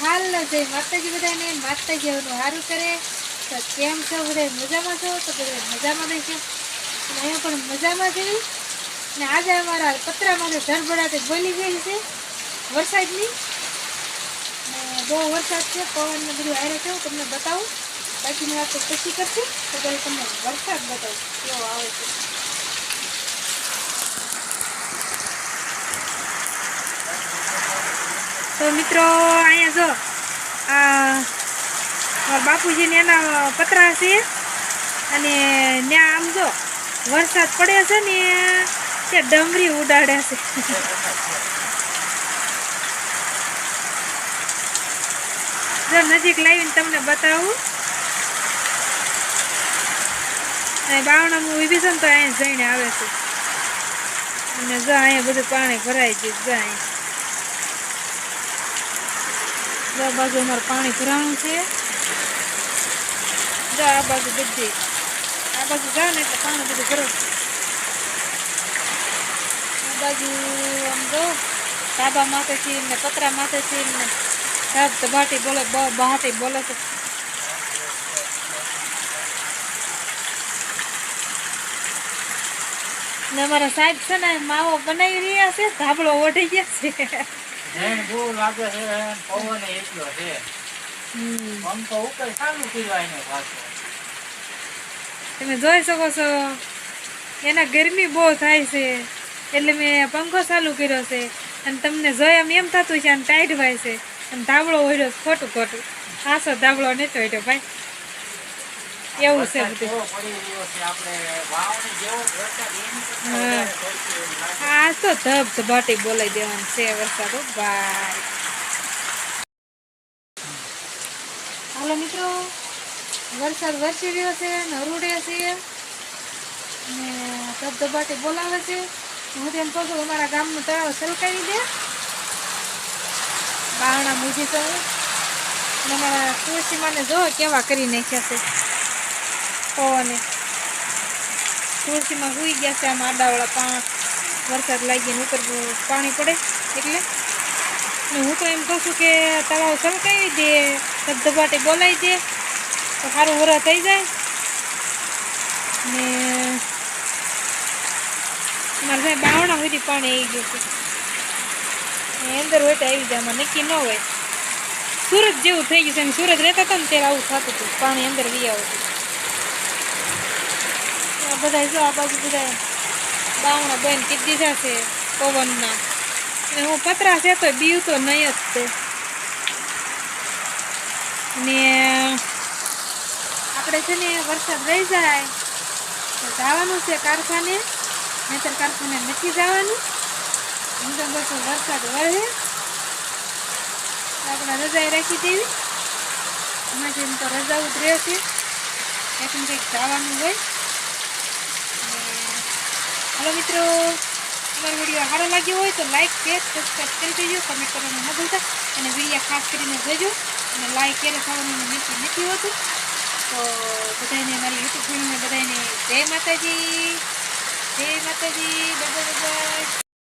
હાલ જય માતાજી બધાને માતાજી એનું સારું કરે. તો કેમ છો બધા મજામાં છો? તો બધા મજામાં રહેશો અને અહીંયા પણ મજામાં જઈ ને આજે અમારા પતરામાં ધરભડાટી બોલી ગઈ છે. વરસાદની. બહુ વરસાદ છે, પવનને બધું હારે છે. હું તમને બતાવું. બાકીની વાત તો પછી કરશે. તો પહેલાં તમને વરસાદ બતાવું. કેવો આવે છે. તો મિત્રો, અહીંયા જો, આ બાપુજીને એના પતરા છે. અને ત્યાં આમ જો, વરસાદ પડે છે ને, ત્યાં ડમરી ઉડાડે છે. જો નજીક લાવીને તમને બતાવું. અને બાવણામાં ઊભી તો અહીંયા જઈને આવે છે. અને જો અહીંયા બધું પાણી ભરાઈ ગયું જો અહીંયા જો આ બાજુ અમારે પાણી ભરાણું છે. આ બાજુ બધી આ બાજુ જાવ ને એટલે પાણી બધું ભરો. આ બાજુ આમ જો, ધાબા માથેથી ને પતરા માથેથી ને ધાબ ધબાટી બોલે બહાટી બોલે છે. ને અમારા સાહેબ છે ને, માવો બનાવી રહ્યા છે, ધાબળો ઓઢી ગયા છે. ધ્યાન બહુ લાગે છે અને પવન એટલો છે. હમ. ઉપર ચાલુ કર્યો એને પાછો. તમે જોઈ શકો છો એના ગરમી બહુ થાય છે. એટલે મેં પંખો ચાલુ કર્યો છે. અને તમને જોઈ એમ એમ થતું છે અને ટાઈટ હોય છે. અને ધાબળો ઓઢ્યો છે ખોટું ખોટું. આસો ધાબળો નથી ઓઢ્યો ભાઈ. એવું છે બધું. છે? હા. તો ધબ ધબાટી બોલાઈ દેવાનું છે વરસાદ ભાઈ. હાલો મિત્રો વરસાદ વરસી રહ્યો છે નરુડે છે. ને ધબધબાટી બોલાવે છે. હું તેમ કહું છું અમારા ગામનું તળાવ સલકાવી દે. બારણા મૂજી તો હું અને અમારા તુલસીમાને જો કેવા કરી નાખ્યા છે. પવને. તુલસીમાં સુઈ ગયા છે આમ આડાવાળા પા વરસાદ લાગીને ઉપર પાણી પડે એટલે. ને હું તો એમ કહું છું કે તળાવ છલકાવી દે ધબધબાટે બોલાવી દે, તો સારું વરસ થઈ જાય. ને મારે સાહેબ બાવણા સુધી પાણી આવી ગયું છે. અંદર હોય તો આવી જાય, આમાં નક્કી ન હોય. સુરત જેવું થઈ ગયું છે એમ સુરત રહેતા હતા ને ત્યારે આવું થતું હતું. પાણી અંદર વી આવતું. બધા જો આ બાજુ બધા બાવણા બંધ કીધી દીધા છે પવનના. અને હું પતરા છે તો બીવ તો નહીં જ તે ને આપણે છે ને વરસાદ રહી જાય તો જવાનું છે કારખાને, નહીતર કારખાને નથી જવાનું. હું તો વરસાદ વળે આપણે રજાઈ રાખી દેવી. એમાંથી એમ તો રજાઓ જ રહેશે કંઈક જવાનું હોય. હાલો મિત્રો, અમારો વીડિયો સારો લાગ્યો હોય તો લાઇક શેર સબસ્ક્રાઈબ કરી દેજો કમેન્ટ કરવાનું ન ભૂલતા. અને વીડિયો ખાસ કરીને જોજો. અને લાઇક ક્યારે થવાનું નક્કી નથી હોતું. તો બધાને મારી યુટ્યુબ ફેમિલીને બધાને જય માતાજી જય માતાજી બધા બધા